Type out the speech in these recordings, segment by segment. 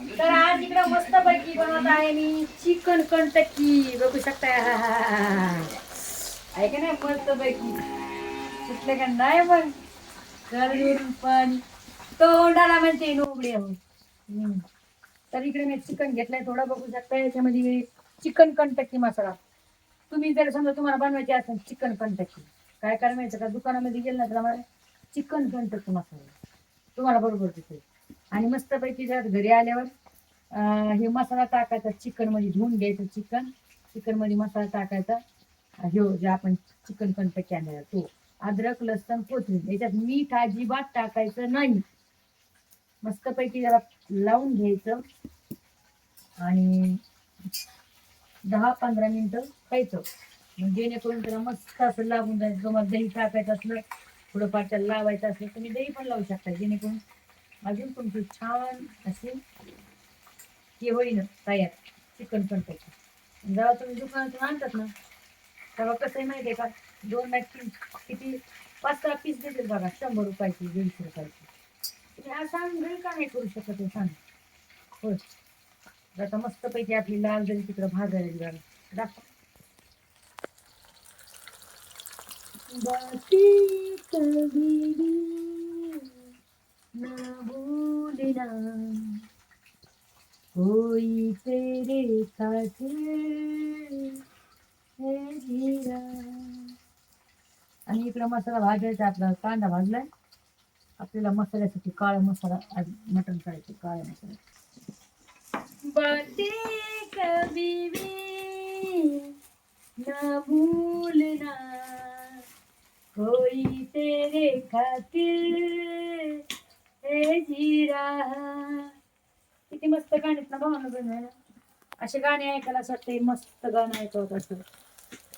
तर आज इकडं मस्त पैकी बनवत आहे मी चिकन कंटकी बघू शकताय. आहे का नाही मस्त पैकी सुटलं का नाही मग गरजेवरून पण. तोंडाला म्हणते नोबडे हो तर इकडे मी चिकन घेतलंय थोडं बघू शकता याच्यामध्ये चिकन कंटकी मसाला. तुम्ही जर समजा तुम्हाला बनवायची असेल चिकन कंटकी काय करायचं? का दुकानामध्ये गेलं ना तर आम्हाला चिकन कंटकी मसाला. तुम्हाला बरोबर दिसेल. आणि मस्तपैकी जर घरी आल्यावर हे मसाला टाकायचा चिकनमध्ये धुवून घ्यायचं चिकन. चिकनमध्ये मसाला टाकायचा. हे जे आपण चिकन कंटकी आणलेला तो. अद्रक लसण कोथिंबीर. याच्यात मीठ अजिबात टाकायचं नाही. मस्तपैकी जरा लावून घ्यायचं. आणि दहा पंधरा मिनटं खायचं. जेणेकरून त्याला मस्त असं लागून जायचं. तुम्हाला दही टाकायचं असलं थोडंफार त्याला लावायचं असलं तुम्ही दही पण लावू शकता. जेणेकरून अजून तुमची छान अशी हे होईन तयार. चिकन पण त्याची. जेव्हा तुम्ही दुकानातून आणतात ना तेव्हा कसं आहे माहिती आहे का? दोन मॅक्सिम किती? पाच सहा पीस देतील बघा शंभर रुपयाची दीडशे रुपयाची. तुम्ही असं आणून घरी का नाही करू शकत हे सांग. हो आता मस्तपैकी आपली लाल जरी तिकडं भाजायला बघा दाखवा. बाकी भूलना कोई तेरे खातिर है जीरा आणि इकडं मसाला भाजायचा आपला कांदा भाजलाय आपल्याला मसाल्यासाठी काळा मसाला आज मटण करायचं काळा मसाला बातें कभी भी ना भूलना कोई तेरे खातिर है जी किती मस्त गाणीत ना भावना बनवायला असे गाणे ऐकायला असं वाटतं मस्त गाणं ऐकवत असं.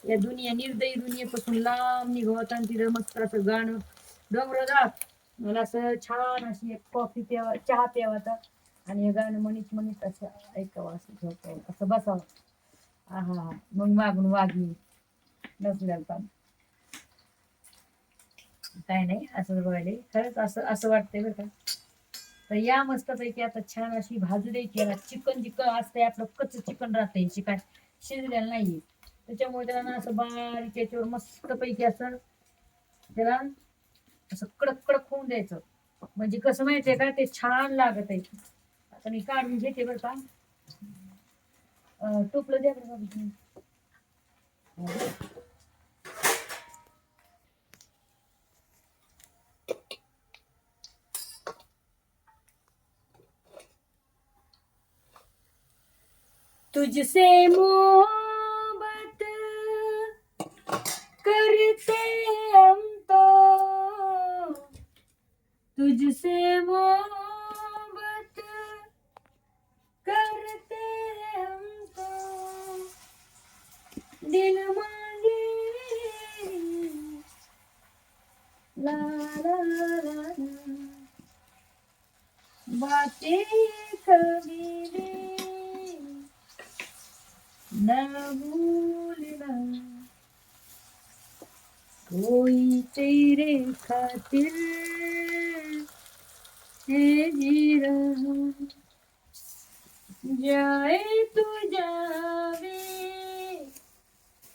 या दुनिया निर्दयी दुनियेपासून लांब निघवत आणि तिथं मस्त असं गाणं डोंगर जात मला असं छान अशी एक कॉफी प्यावा चहा प्यावाचा आणि हे गाणं म्हणीत म्हणीत असं ऐकावं असं झोपावं असं बसावं. हा हा मग मागून वागली नसल्याला पाहिजे काय नाही असं बघायला. खरंच असं असं वाटतंय बरं का. तर या मस्तपैकी आता छान अशी भाजू द्यायची याला चिकन जिकन असतंय आपलं कच्चं चिकन राहतंय शिकाय शिजलेलं नाहीये. त्याच्यामुळे त्याला ना असं बारीक याच्यावर मस्तपैकी असं त्याला असं कडक कडक होऊन द्यायचं. म्हणजे कसं माहितीये का ते छान लागत आहे. आता मी काढून घेते बरं का. टोपलं द्या बरं तुझसे मोहब्बत करते हम तो। तुझसे मोहब्बत करते हम तो। दिल मांगे ला ला ला बातें कभी भी न भूलना कोई तेरे खातिर है जी रहा जाए तू जावे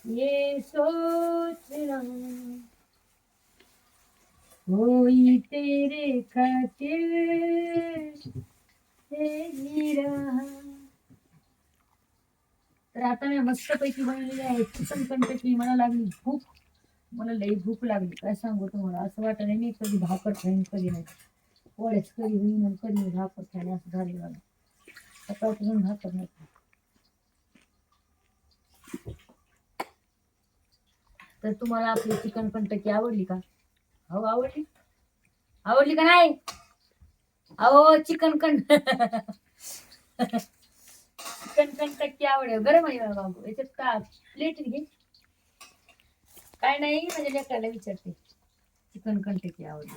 ये सोच रहा। कोई तेरे खातिर है जी रहा तर आता मी मस्तपैकी बनलेली आहे. चिकन कंटकी मला लागली भूक. मला लई भूक लागली. काय सांगू तुम्हाला? असं वाटत नाही मी कधी भाकर खाईन कधी नाही. पोळ्याच कधी होईन कधी मी भाकर खाईन असं झाले मला सकाळपासून भाकर नाही तर तुम्हाला आपली चिकन कंटकी आवडली का? हो आवडली? आवडली का नाही? अहो चिकन कंट चिकन कंटक्की आवडेल गरम आहे बाबू याच्यात का? प्लेट घे काय नाही माझ्या लेकराला विचारते. चिकन कंटक्की आवड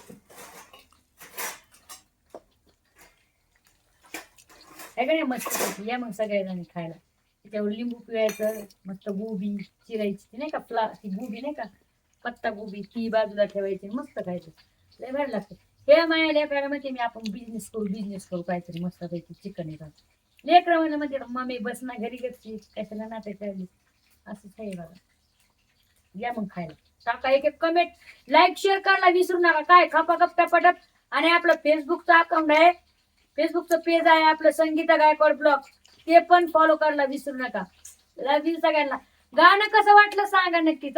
काय का नाही मस्त या मग सगळ्या जणी खायला. त्याच्यावर लिंबू पिळायचं मस्त गोबी चिरायची ती नाही का? फ्ला ती गोबी नाही का? पत्ता गोबी ती बाजूला ठेवायची मस्त खायचं. लय भारी लागतं. हे माझ्या लेकराला माहिती मी आपण बिझनेस करू बिझनेस करू काहीतरी मस्त पैकी चिकन आहे लेकर म्हणलं म्हणजे मम्मी बस ना घरी घेतली कशाला नाते करायली असंच आहे बघा या मग खायला. टाका एक एक कमेंट लाईक शेअर करायला विसरू नका. काय? खपा खप टपाटप आणि आपलं फेसबुकचं अकाउंट आहे. फेसबुकचं पेज आहे आपलं संगीता गायकवाड ब्लॉग ते पण फॉलो करायला विसरू नका. लव यू सगळ्यांना. गाणं कसं वाटलं सांगा नक्कीच